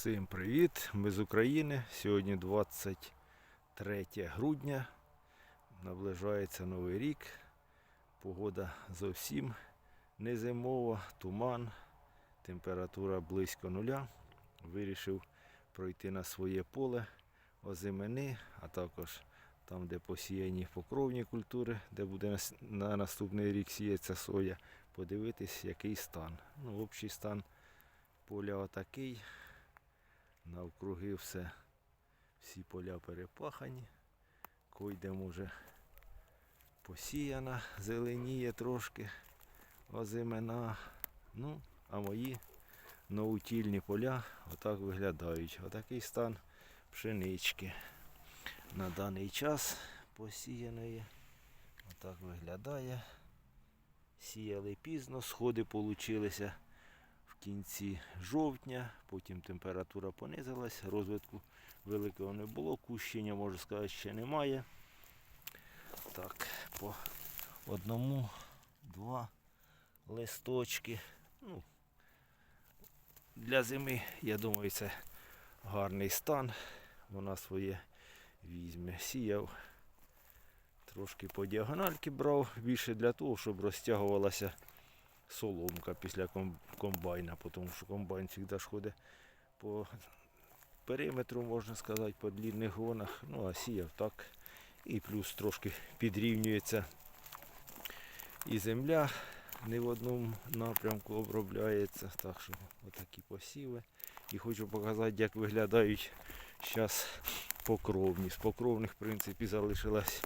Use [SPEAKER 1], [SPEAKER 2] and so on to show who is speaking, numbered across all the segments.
[SPEAKER 1] Всім привіт! Ми з України. Сьогодні 23 грудня. Наближається Новий рік. Погода зовсім не зимова, туман, температура близько нуля. Вирішив пройти на своє поле озимини, а також там, де посіяні покровні культури, де буде на наступний рік сіятися соя, подивитись, який стан. Ну, общий стан поля отакий. Навкруги все, всі поля перепахані. Койдемо вже посіяна, зеленіє трошки, озимена. Ну, а мої новутільні поля отак виглядають. Отакий стан пшенички. На даний час посіяної. Отак виглядає. Сіяли пізно, сходи получилися кінці жовтня, потім температура понизилась, розвитку великого не було, кущення, можу сказати, ще немає. Так, по одному, два листочки. Ну, для зими, я думаю, це гарний стан. Вона своє візьме. Сіяв. Трошки по діагональки брав, більше для того, щоб розтягувалася соломка після комбайна, тому що комбайн завжди ж ходить по периметру, можна сказати, по длінних гонах. Ну, а сіяв так. І плюс трошки підрівнюється і земля не в одному напрямку обробляється. Так що отакі посіви. І хочу показати, як виглядають зараз покровні. З покровних, в принципі, залишилась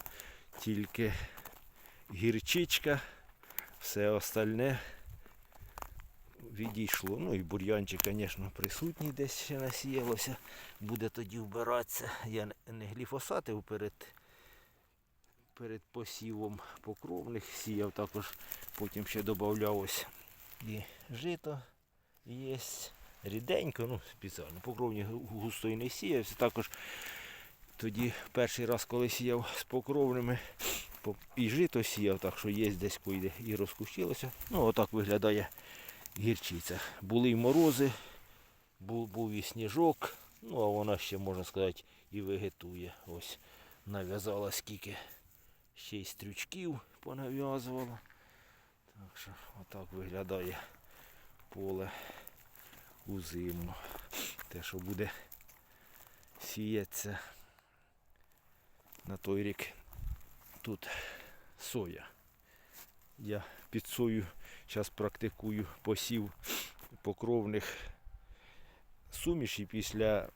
[SPEAKER 1] тільки гірчичка, все остальне відійшло. Ну і бур'янчик, звісно, присутній десь ще насіялося. Буде тоді вбиратися. Я не- гліфосатив перед, перед посівом покровних сіяв, також потім ще додавав і жито є. Ріденько, ну спеціально. Покровні гу- густо не сіявся. Також тоді перший раз, коли сіяв з покровними, і жито сіяв, так що є десь койде і розкущилося. Ну, отак виглядає гірчиця. Були й морози, був, був і сніжок, ну а вона ще, можна сказати, і вегетує. Ось нав'язала скільки ще й стрючків понав'язувала. Так що отак виглядає поле у зиму. Те, що буде сіятися на той рік тут соя. Я під сою зараз практикую посів покровних суміші після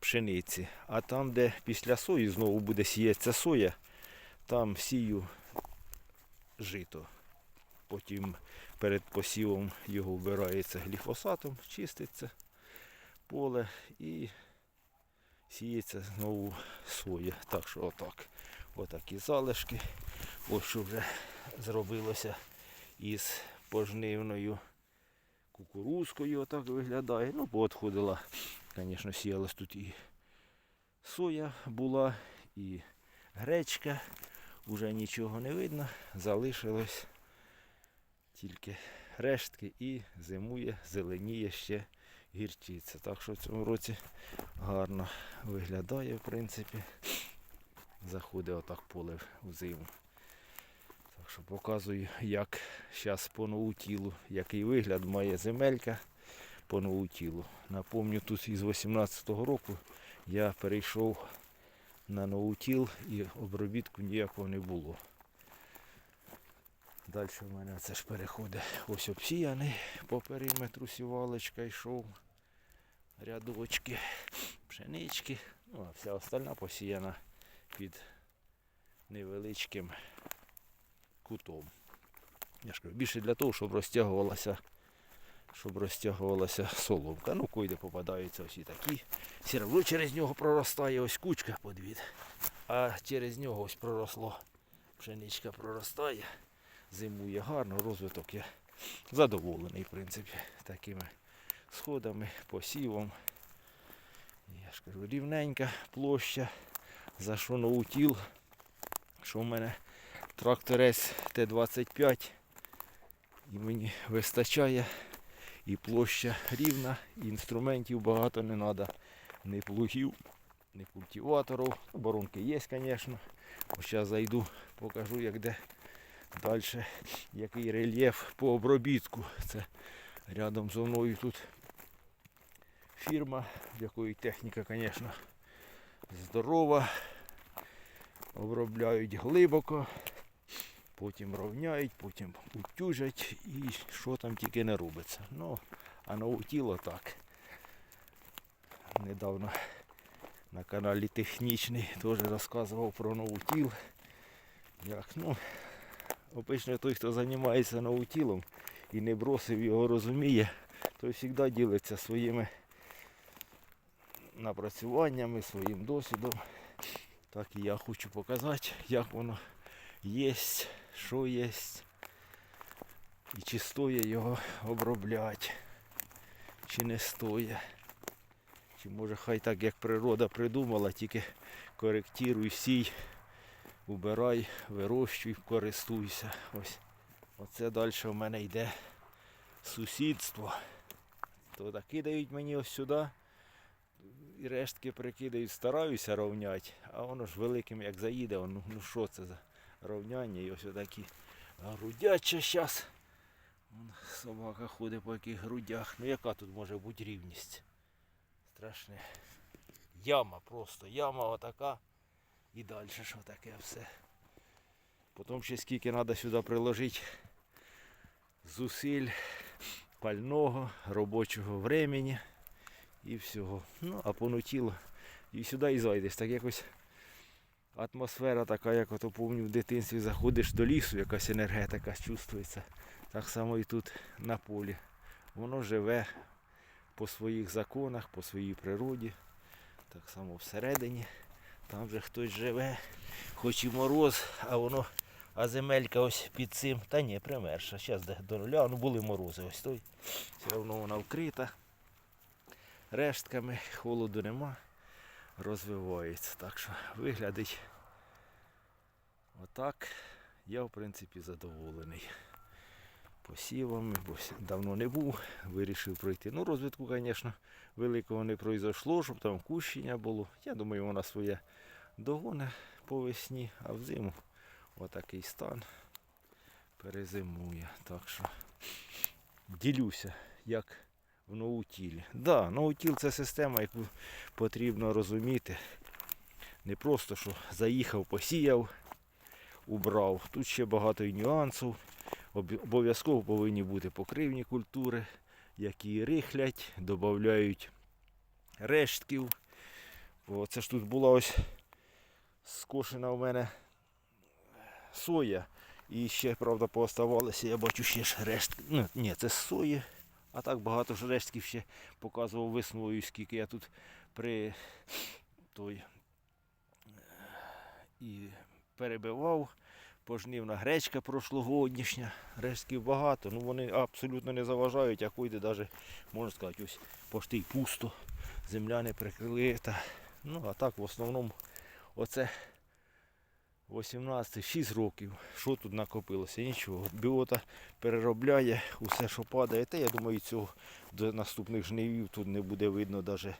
[SPEAKER 1] пшениці. А там, де після сої знову буде сіятися соя, там сію жито. Потім перед посівом його вбирається гліфосатом, чиститься поле і сіється знову соя. Так що отак. Отакі залишки. Ось що вже зробилося із пожнивною кукурузкою. Отак виглядає. Ну, поотходила, звісно, сіялась тут і соя була, і гречка. Уже нічого не видно. Залишилось тільки рештки і зимує, зеленіє ще гірчиця. Так що в цьому році гарно виглядає, в принципі. Заходить отак поле в зиму. Так що показую, як зараз по новутілу, який вигляд має земелька по новутілу. Напомню, тут із 18-го року я перейшов на новутіл і обробітку ніякого не було. Далі в мене це ж переходить ось обсіяний по периметру сівалочка йшов. Рядочки, пшенички, ну а вся остальна посіяна під невеличким кутом. Я ж кажу, більше для того, щоб розтягувалася, щоб розтягувалася соломка. Ну, койде попадаються ось і такі. Все одно через нього проростає ось кучка подвід. А через нього ось проросло. Пшеничка проростає, зимує гарно, розвиток я задоволений, в принципі, такими сходами, посівом. Я ж кажу, рівненька площа, за що наутіл, що в мене тракторець Т-25 і мені вистачає і площа рівна, і інструментів багато не треба. Ні плугів, ні культиваторів. Боронки є, звісно. Зараз зайду, покажу, як де далі, який рельєф по обробітку. Це рядом зі мною тут фірма, в якої техніка, звісно, здорова. Обробляють глибоко, потім рівняють, потім утюжать і що там тільки не робиться. Ну, а наутіло так. Недавно на каналі Технічний теж розказував про наутіл. Як, ну, обично той, хто займається наутілом і не бросив його розуміє, той завжди ділиться своїми напрацюваннями, своїм досвідом. Так і я хочу показати, як воно є, що є. І чи стоїть його обробляти, чи не стоїть. Чи може хай так як природа придумала, тільки коректируй, сій, убирай, вирощуй, користуйся. Ось. Оце далі в мене йде сусідство. То так кидають мені ось сюди. І рештки прикидають, стараюся рівняти, а воно ж великим як заїде, ну що це за рівняння, і ось такі грудяча зараз. Собака ходить по яких грудях. Ну яка тут може бути рівність? Страшне. Яма просто, яма отака. І далі що таке все. Потім ще скільки треба сюди приложити зусиль, пального, робочого времени і всього. Ну, а понутіло. І сюди і зайдеш. Так якось атмосфера така, як ото помню в дитинстві заходиш до лісу, якась енергетика чувствується. Так само і тут на полі. Воно живе по своїх законах, по своїй природі. Так само всередині. Там же хтось живе, хоч і мороз, а воно, а земелька ось під цим. Та ні, примерша. Зараз де до нуля, ну були морози. Ось той. Все одно вона вкрита рештками, холоду нема, розвивається. Так що виглядить отак. Я в принципі задоволений. Посівами, бо давно не був, вирішив пройти. Ну, розвитку, звісно, великого не пройшло, щоб там кущення було. Я думаю, вона своє догоне по весні, а взиму отакий стан перезимує. Так що ділюся, як в ноутілі. Да, ноутіл це система, яку потрібно розуміти. Не просто що заїхав, посіяв, убрав. Тут ще багато і нюансів. Обов'язково повинні бути покривні культури, які рихлять, додають рештків. Бо це ж тут була ось скошена у мене соя. І ще, правда, пооставалося, я бачу ще ж рештки. Ну, ні, це з сої. А так багато ж рештків ще показував весною, скільки я тут при той е, і перебивав. Пожнивна гречка прошлогоднішня, рештків багато, ну вони абсолютно не заважають, а койде навіть, можна сказати, ось пошти й пусто, земля не прикрита. Ну а так в основному оце 18 6 років. Що тут накопилося? Нічого. Біота переробляє усе, що падає. Та я думаю, цього до наступних жнивів тут не буде видно навіть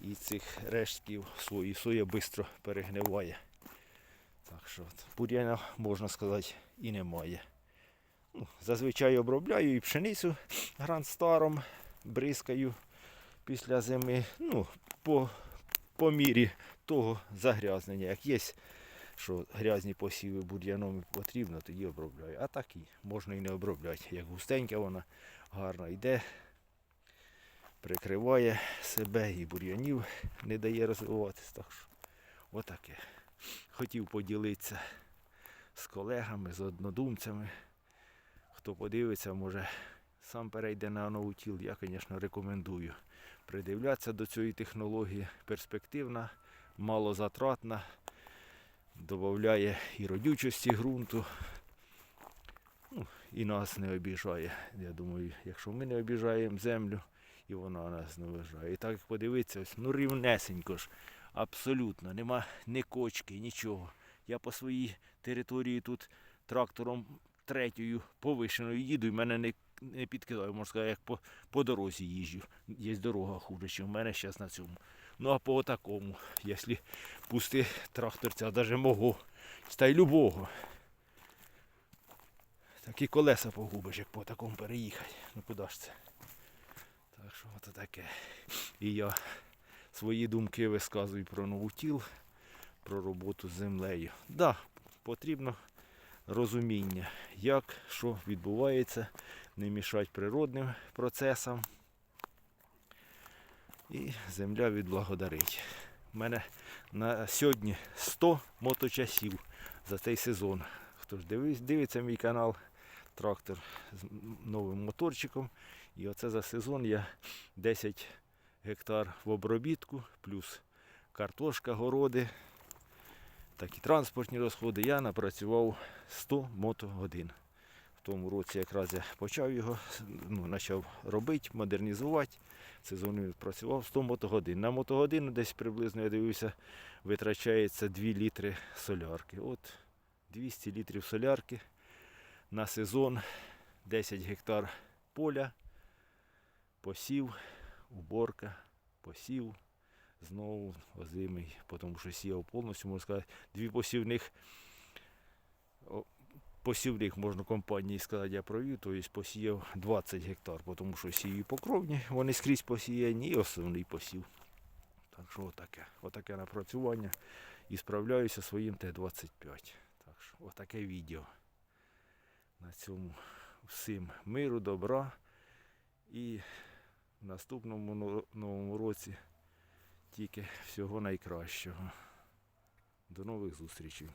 [SPEAKER 1] і цих рештків свої. Соя швидко перегниває. Так що от, можна сказати, і немає. Ну, зазвичай обробляю і пшеницю гранд старом, бризкаю після зими. Ну, по, по мірі того загрязнення. Як є, що грязні посіви бур'яном потрібно, тоді обробляю. А так і можна і не обробляти. Як густенька вона гарно йде, прикриває себе і бур'янів не дає розвиватися. Так що отаке. Хотів поділитися з колегами, з однодумцями. Хто подивиться, може сам перейде на ноутіл. Я, звісно, рекомендую придивлятися до цієї технології. Перспективна, малозатратна, додає і родючості ґрунту. Ну, і нас не обіжає. Я думаю, якщо ми не обіжаємо землю, і вона нас не обіжає. І так як подивитися, ось, ну рівнесенько ж. Абсолютно, нема ні кочки, нічого. Я по своїй території тут трактором третьою повишеною їду, і в мене не не підкидаю, можна сказати, як по, по дорозі їжджу. Є дорога хуже, ніж в мене зараз на цьому. Ну а по такому, якщо пусти тракторця, навіть мого, та й любого. Такі колеса погубиш, як по такому переїхати. Ну куди ж це? Так що от таке. І я свої думки висказую про новутіл, про роботу з землею. Так, да, потрібно розуміння, як що відбувається, не мішати природним процесам. І земля відблагодарить. У мене на сьогодні 100 моточасів за цей сезон. Хто ж дивиться мій канал, трактор з новим моторчиком. І оце за сезон я 10 гектар в обробітку, плюс картошка, городи, такі транспортні розходи. Я напрацював 100 мотогодин. Тому році якраз я почав його, ну, почав робити, модернізувати. Сезон відпрацював 100 мотогодин. На мотогодину десь приблизно, я дивився, витрачається 2 літри солярки. От 200 літрів солярки на сезон, 10 гектар поля, посів, уборка, посів, знову озимий, тому що сіяв повністю, можна сказати, дві посівних. О, Посівних можна компанії сказати, я провів, тобто посіяв 20 гектар, тому що сію покровні, вони скрізь посіяні і основний посів. Так що отаке, отаке напрацювання. І справляюся своїм Т-25. Так що отаке відео. На цьому всім миру, добра і в наступному новому році тільки всього найкращого. До нових зустрічей.